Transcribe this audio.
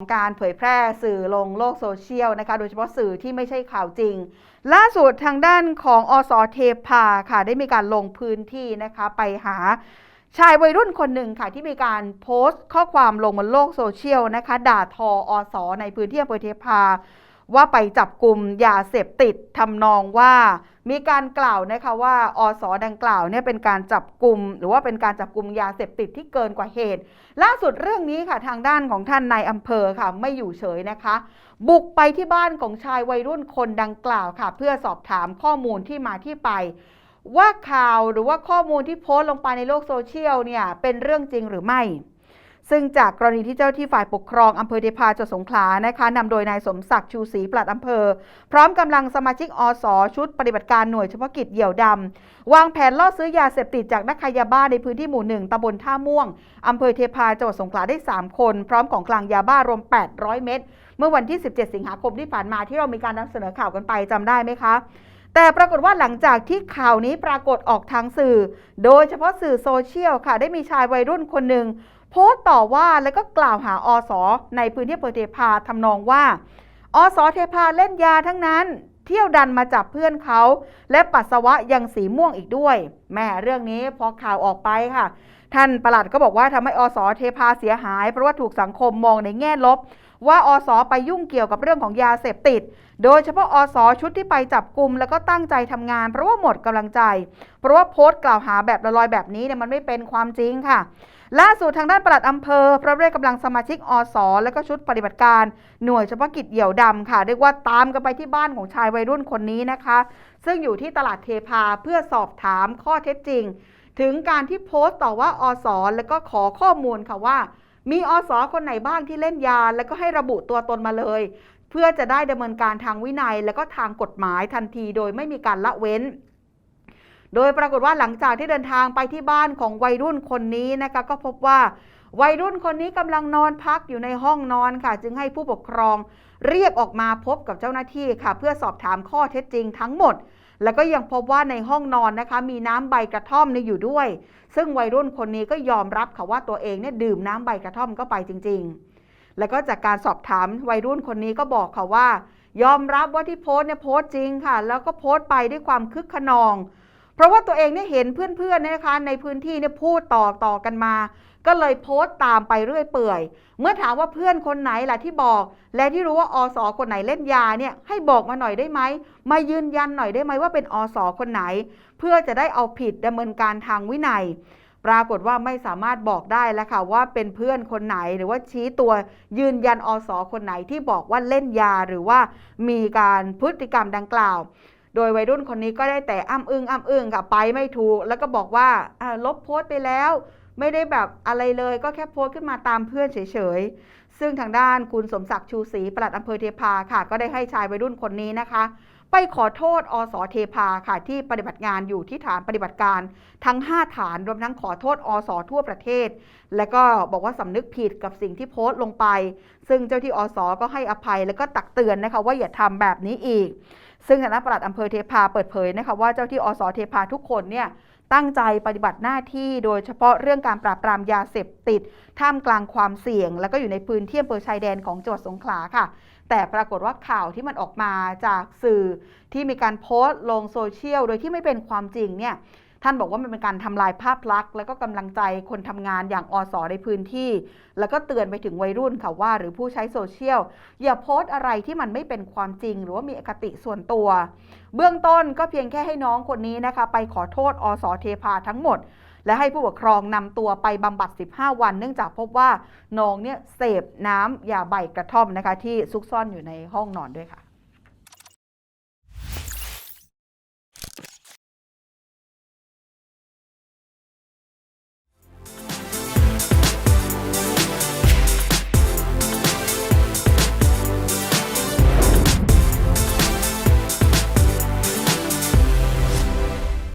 การเผยแพร่สื่อลงโลกโซเชียลนะคะ โดยเฉพาะสื่อที่ไม่ใช่ข่าวจริง ล่าสุดทางด้านของอสเทพาค่ะได้มีการลงพื้นที่นะคะไปหาชายวัยรุ่นคนหนึ่งค่ะที่มีการโพสต์ข้อความลงบนโลกโซเชียลนะคะ ด่าทออสในพื้นที่อำเภอเทพา ว่าไปจับกลุ่มยาเสพติดทำนองว่า มีการกล่าวนะคะว่าอสดังกล่าวเนี่ยเป็นการจับกลุ่มหรือว่าเป็นการจับกลุ่มยาเสพติดที่เกินกว่าเหตุ ล่าสุดเรื่องนี้ค่ะทางด้านของท่านนายอำเภอค่ะไม่อยู่เฉยนะคะ บุกไปที่บ้านของชายวัยรุ่นคนดังกล่าวค่ะ เพื่อสอบถามข้อมูลที่มาที่ไปว่าข่าวหรือว่าข้อมูลที่โพสต์ลงไปในโลกโซเชียลเนี่ยเป็นเรื่องจริงหรือไม่ ซึ่งจากกรณีที่เจ้าที่ฝ่ายปกครองอำเภอเทพาจังหวัดสงขลานะคะนำโดยนายสมศักดิ์ชูศรีปลัดอำเภอ พร้อมกำลังสมาชิกอสชุดปฏิบัติการหน่วยเฉพาะกิจเหยี่ยวดำวางแผนล่อซื้อยาเสพติดจากนักขายยาบ้าในพื้นที่หมู่หนึ่งตำบลท่าม่วงอำเภอเทพาจังหวัดสงขลาได้ 3 คน พร้อมของกลางยาบ้ารวม 800 เม็ดเมื่อวันที่ 17 สิงหาคมที่ผ่านมาที่เรามีการนำเสนอข่าวกันไปจำได้ไหมคะแต่ปรากฏว่าหลังจากที่ข่าวนี้ปรากฏออกทางสื่อ โดยเฉพาะสื่อโซเชียลค่ะ ได้มีชายวัยรุ่นคนหนึ่ง โพสต์ต่อว่าแล้วก็กล่าวหาอสในพื้นที่อำเภอเทพาทำนองว่า อสเทพาเล่นยาทั้งนั้น เที่ยวดันมาจับเพื่อนเขา และปัสสาวะยังสีม่วงอีกด้วยแม่เรื่องนี้พอข่าวออกไปค่ะ ท่านประหลัดก็บอกว่าทำให้อสเทพาเสียหาย เพราะว่าถูกสังคมมองในแง่ลบ ว่าอสไปยุ่งเกี่ยวกับเรื่องของยาเสพติด โดยเฉพาะอสชุดที่ไปจับกลุ่มแล้วก็ตั้งใจทำงาน เพราะว่าหมดกำลังใจ เพราะว่าโพสต์กล่าวหาแบบลอยๆแบบนี้เนี่ยมันไม่เป็นความจริงค่ะล่าสุดทางด้านปลัดอำเภอพร้อมด้วยกำลังสมาชิกอสและก็ชุดปฏิบัติการ หน่วยเฉพาะกิจเหี่ยวดำค่ะเรียกว่าตามกันไปที่บ้านของชายวัยรุ่นคนนี้นะคะ ซึ่งอยู่ที่ตลาดเทพาเพื่อสอบถามข้อเท็จจริง ถึงการที่โพสต์ต่อว่าอสแล้วก็ขอข้อมูลค่ะว่า มีอสคนไหนบ้างที่เล่นยา แล้วก็ให้ระบุตัวตนมาเลย เพื่อจะได้ดำเนินการทางวินัย และก็ทางกฎหมายทันทีโดยไม่มีการละเว้นโดยปรากฏว่าหลังจากที่เดินทางไปที่บ้านของวัยรุ่นคนนี้นะคะก็พบว่า วัยรุ่นคนนี้กำลังนอนพักอยู่ในห้องนอนค่ะ จึงให้ผู้ปกครอง เรียกออกมาพบกับเจ้าหน้าที่ค่ะ เพื่อสอบถามข้อเท็จจริงทั้งหมด แล้วก็ยังพบว่าในห้องนอนนะคะ มีน้ำใบกระท่อมเนี่ยอยู่ด้วย ซึ่งวัยรุ่นคนนี้ก็ยอมรับค่ะว่าตัวเองเนี่ยดื่มน้ำใบกระท่อมเข้าไปจริง ๆ แล้วก็จากการสอบถามวัยรุ่นคนนี้ก็บอกค่ะว่า ยอมรับว่าที่โพสเนี่ยโพสจริงค่ะ แล้วก็โพสไปด้วยความคึกขนอง เพราะว่าตัวเองเนี่ยเห็นเพื่อนๆนนะคะ ในพื้นที่เนี่ยพูดต่อต่อกันมา ก็เลยโพสต์ตามไปเรื่อยเปื่อย เมื่อถามว่าเพื่อนคนไหนล่ะที่บอก และที่รู้ว่าอสคนไหนเล่นยาเนี่ยให้บอกมาหน่อยได้ไหมมายืนยันหน่อยได้ไหมว่าเป็นอสคนไหน เพื่อจะได้เอาผิดดำเนินการทางวินัย ปรากฏว่าไม่สามารถบอกได้แล้วค่ะว่าเป็นเพื่อนคนไหนหรือว่าชี้ตัวยืนยันอสคนไหนที่บอกว่าเล่นยาหรือว่ามีการพฤติกรรมดังกล่าวโดยวัยรุ่นคนนี้ก็ได้แต่อ้ำอึ้งอ้ำอึ้งค่ะไปไม่ถูก แล้วก็บอกว่าลบโพสต์ไปแล้ว ไม่ได้แบบอะไรเลยก็แค่โพสต์ขึ้นมาตามเพื่อนเฉยๆ ซึ่งทางด้านคุณสมศักดิ์ชูศรีปลัดอำเภอเทพาค่ะ ก็ได้ให้ชายวัยรุ่นคนนี้นะคะ ไปขอโทษอสเทพาค่ะที่ปฏิบัติงานอยู่ที่ฐานปฏิบัติการทั้ง 5 ฐานรวมทั้งขอโทษอสทั่วประเทศ และก็บอกว่าสำนึกผิดกับสิ่งที่โพสต์ลงไป ซึ่งเจ้าที่อสก็ให้อภัยแล้วก็ตักเตือนนะคะว่าอย่าทำแบบนี้อีกซึ่งคณะปลัดอำเภอเทพาเปิดเผยนะคะว่าเจ้าที่อสเทพาทุกคนเนี่ย ตั้งใจปฏิบัติหน้าที่โดยเฉพาะเรื่องการปราบปรามยาเสพติด ท่ามกลางความเสี่ยง แล้วก็อยู่ในพื้นที่อำเภอชายแดนของจังหวัดสงขลาค่ะ แต่ปรากฏว่าข่าวที่มันออกมาจากสื่อที่มีการโพสต์ลงโซเชียลโดยที่ไม่เป็นความจริงเนี่ย ท่านบอกว่ามันเป็นการทำลายภาพลักษณ์และก็กำลังใจคนทำงานอย่างอสในพื้นที่ แล้วก็เตือนไปถึงวัยรุ่นค่ะว่า หรือผู้ใช้โซเชียลอย่าโพสต์อะไรที่มันไม่เป็นความจริง หรือว่ามีอคติส่วนตัว เบื้องต้นก็เพียงแค่ให้น้องคนนี้นะคะ ไปขอโทษอสเทพาทั้งหมด และให้ผู้ปกครองนำตัวไปบำบัด 15 วัน เนื่องจากพบว่าน้องเนี่ยเสพน้ำยาใบกระท่อมนะคะที่ซุกซ่อนอยู่ในห้องนอนด้วยค่ะ